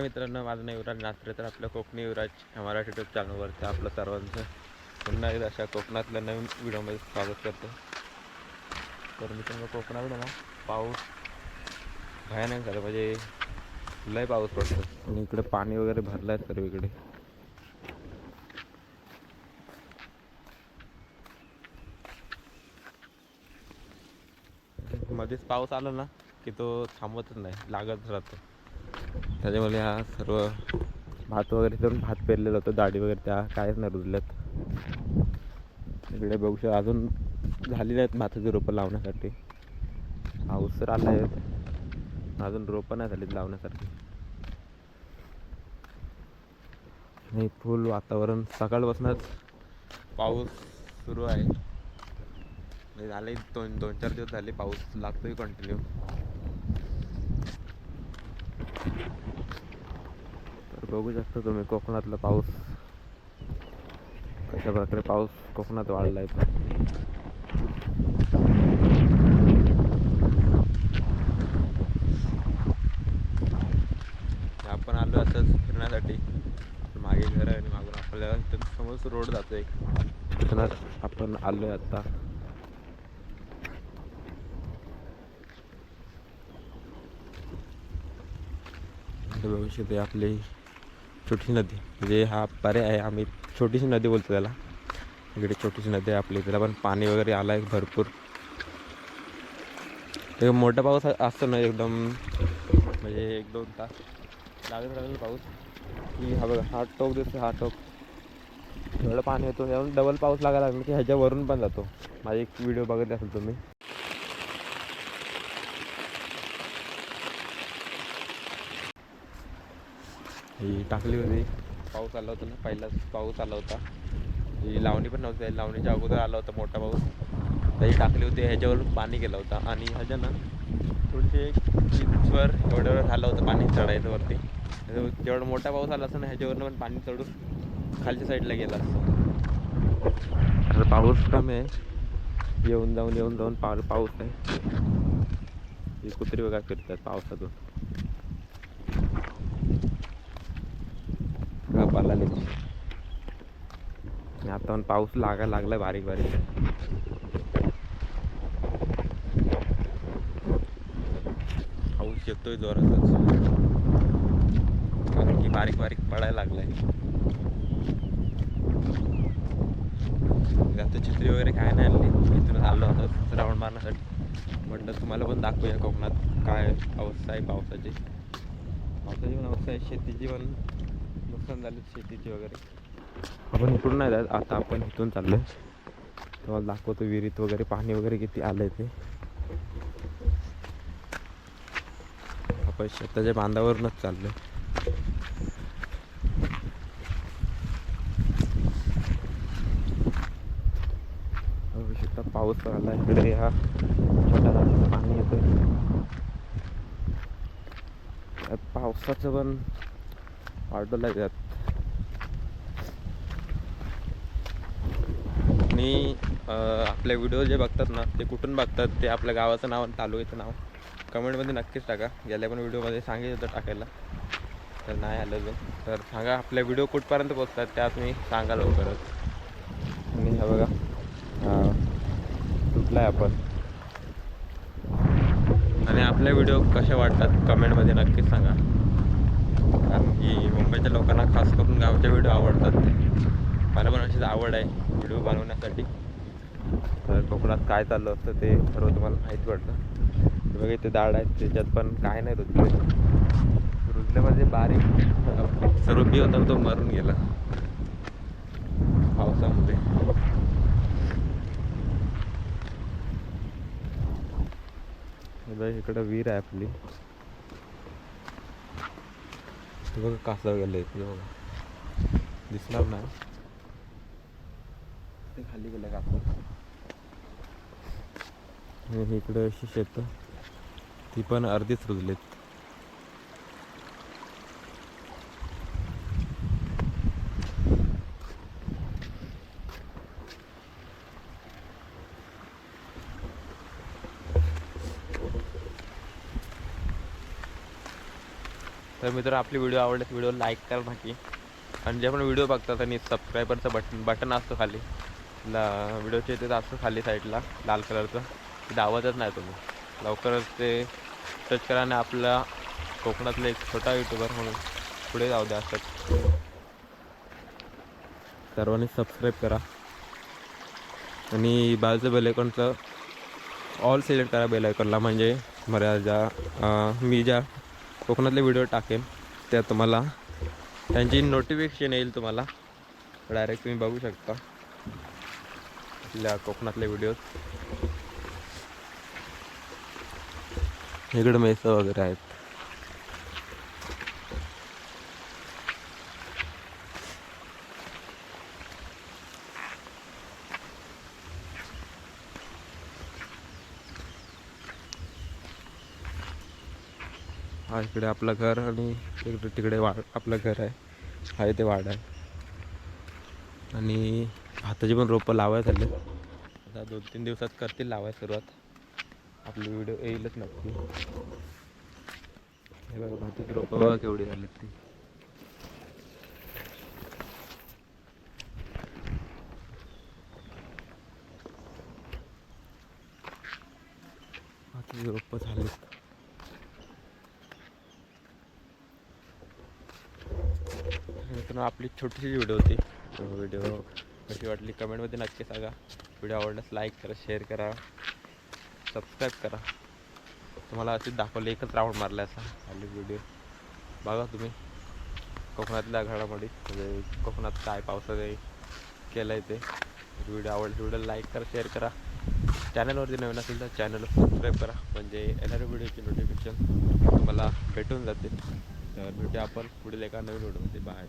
मित्रांनो माझं नाव युवराज नात्रे तर आपलं कोकणी युवराज या मराठी ट्यूब चॅनलवरचं आपलं सर्वांचं पुन्हा एकदा अशा कोकणातल्या नवीन व्हिडिओमध्ये स्वागत करतो. तर मित्रांनो कोकणाकडे ना पाऊस भयानक झालं म्हणजे लय पाऊस पडतो. आणि इकडे पाणी वगैरे भरलं आहे सर्व इकडे. मध्येच पाऊस आला ना की तो थांबतच नाही लागत राहतो. त्याच्यामुळे हा सर्व भात वगैरे करून भात पेरलेलं होतं दाढी वगैरे त्या कायच नाही रुजल्यात. इकडे बघू शकता अजून झालेले आहेत भाताची रोपं लावण्यासाठी. पाऊस तर आला आहे अजून रोपं नाही झालीत लावण्यासाठी आणि फुल वातावरण सकाळपासूनच पाऊस सुरू आहे. म्हणजे झाले दोन दोन चार दिवस झाले पाऊस लागतोय कंटिन्यू बघू शकता तुम्ही कोकणातला पाऊस. कशा प्रकारे पाऊस कोकणात वाढला आहे आपण आलो असंच फिरण्यासाठी. मागे घर आहे आणि मागून आपल्याला इथं समोरच रोड जातोय तिथूनच आपण आलोय आता. बघू शकते आपली छोटी नदी म्हणजे हा पर्याय आहे. आम्ही छोटीशी नदी बोलतो त्याला. इकडे छोटीशी नदी आहे आपली. त्याला पण पाणी वगैरे आलं आहे भरपूर. ते मोठा पाऊस असतो ना एकदम म्हणजे एक दोन तास लागत लागेल पाऊस. की हा बघा हा टोक दिसतो हा टोक. एवढं पाणी येतो यावरून डबल पाऊस लागायला लागला की ह्याच्यावरून पण जातो. माझी एक व्हिडिओ बघत असेल तुम्ही. ही टाकली होती. पाऊस आला होता ना पहिलाच पाऊस आला होता. ही लावणी पण नव्हती लावणीच्या अगोदर आला होता मोठा पाऊस. त्याची टाकली होती ह्याच्यावरून पाणी गेलं होतं. आणि ह्याच्या ना थोडेसे इंचवर एवढं एवढं झालं होतं पाणी चढायचं वरती. जेवढा मोठा पाऊस आला असता ना ह्याच्यावरनं पण पाणी चढून खालच्या साईडला गेलं असतं. पाऊस कमी आहे. येऊन जाऊन येऊन जाऊन पा पाऊस आहे. ही कुत्री वगैरे फिरतात पावसातून गप्पाला आणि आता पण पाऊस लागायला लागलाय बारीक बारीक. पाऊस येतोय जोरातच. कारण की बारीक बारीक पडायला लागलाय. आता छत्री वगैरे काय नाही आणली. इथूनच आलो होतो राऊंड मारण्यासाठी म्हटलं तुम्हाला पण दाखवूया कोकणात काय अवस्था आहे पावसाची. पावसाची पण अवस्था आहे. शेतीची पण नुकसान झालं शेतीची वगैरे. आपण इकडून नाही जात. आता आपण इथून चाललो तुम्हाला दाखवतो विहिरीत वगैरे पाणी वगैरे किती आलं ते. आपण शेताच्या बांधावरूनच चाललो पाऊस आला इकडे हा छोट्या पाणी येतोय. पावसाचं पण वाढवलं आहे त्यात आणि आपले व्हिडिओ जे बघतात ना ते कुठून बघतात ते आपल्या गावाचं नाव आणि तालुक्याचं नाव कमेंटमध्ये नक्कीच टाका. गेल्या पण व्हिडिओमध्ये सांगितलं होतं टाकायला. तर नाही आलं अजून. तर सांगा आपल्या व्हिडिओ कुठपर्यंत पोचतात त्या तुम्ही सांगा लवकरच. आणि हा बघा हा, आहे आपण? आणि आपले व्हिडिओ कसे वाटतात कमेंटमध्ये नक्कीच सांगा. कारण की मुंबईच्या लोकांना खास करून गावचे व्हिडिओ आवडतात. मला पण अशीच आवड आहे. व्हिडिओ बनवण्यासाठी. तर कोकणात काय चाललं असतं ते सर्व तुम्हाला माहीत पडतं बघा इथे दाड आहेत त्याच्यात पण काय नाही रुजले. रुजल्यामध्ये म्हणजे बारीक. सर्व बी होता तो मरून गेला. पावसामध्ये इकडं विहीर आहे आपली. बघा कासव गेलं इथे बघा. दिसणार नाही. ते खाली गेलं कासव आणि अशी शेत. ती पण अर्धीच रुजलेत. तर मित्र आपली व्हिडिओ आवडल्यास व्हिडिओ लाईक करा नक्की आणि जे पण व्हिडिओ बघतात आणि सबस्क्रायबरचं बटन बटन असतो खाली. ला व्हिडिओच्या इथे असतो खाली साईडला लाल कलरचं. दावतच नाही तुम्ही. लवकरच ते टच करा आणि आपला कोकणातला एक छोटा युट्यूबर म्हणून पुढे जाऊ द्या असत सर्वांनी सबस्क्राईब करा. आणि बाजूचं बेल आयकॉनचं ऑल सिलेक्ट करा बेल आयकॉनला म्हणजे मला ज्या मी ज्या कोकणातले व्हिडिओ टाकेन त्या तुम्हाला त्यांची नोटिफिकेशन येईल तुम्हाला. डायरेक्ट तुम्ही बघू शकता. आपल्या कोकणातले व्हिडिओज इकडे मेस वगैरे आहेत. हा इकडे आपलं घर आणि इकडे तिकडे वाड आपलं घर आहे. आहे ते वाड आहे. आणि भाताची पण रोपं लावायला झाले आता दोन तीन दिवसात करतील लावायला सुरुवात. आपली व्हिडिओ येईलच नक्की. हे बघा भाताची रोपं बघा केवढी झाली ती. भाताची रोपं झालीत मित्रांनो आपली छोटीशी व्हिडिओ होती. व्हिडिओ कशी वाटली? कमेंटमध्ये नक्की सांगा. व्हिडिओ आवडल्यास लाईक करा शेअर करा सबस्क्राईब करा. तुम्हाला असे दाखवलं एकच राऊंड मारला असा. खाली व्हिडिओ बघा तुम्ही. कोकणातल्या घडामोडी म्हणजे कोकणात काय पावसाचे केलं आहे ते. व्हिडिओ आवडला व्हिडिओ लाईक करा शेअर करा. चॅनलवरती नवीन असेल तर चॅनलला सबस्क्राईब करा. म्हणजे येणाऱ्या व्हिडिओची नोटिफिकेशन तुम्हाला भेटून जाते. तर भेटूया आपण पुढील एका नवीन व्हिडिओमध्ये बाय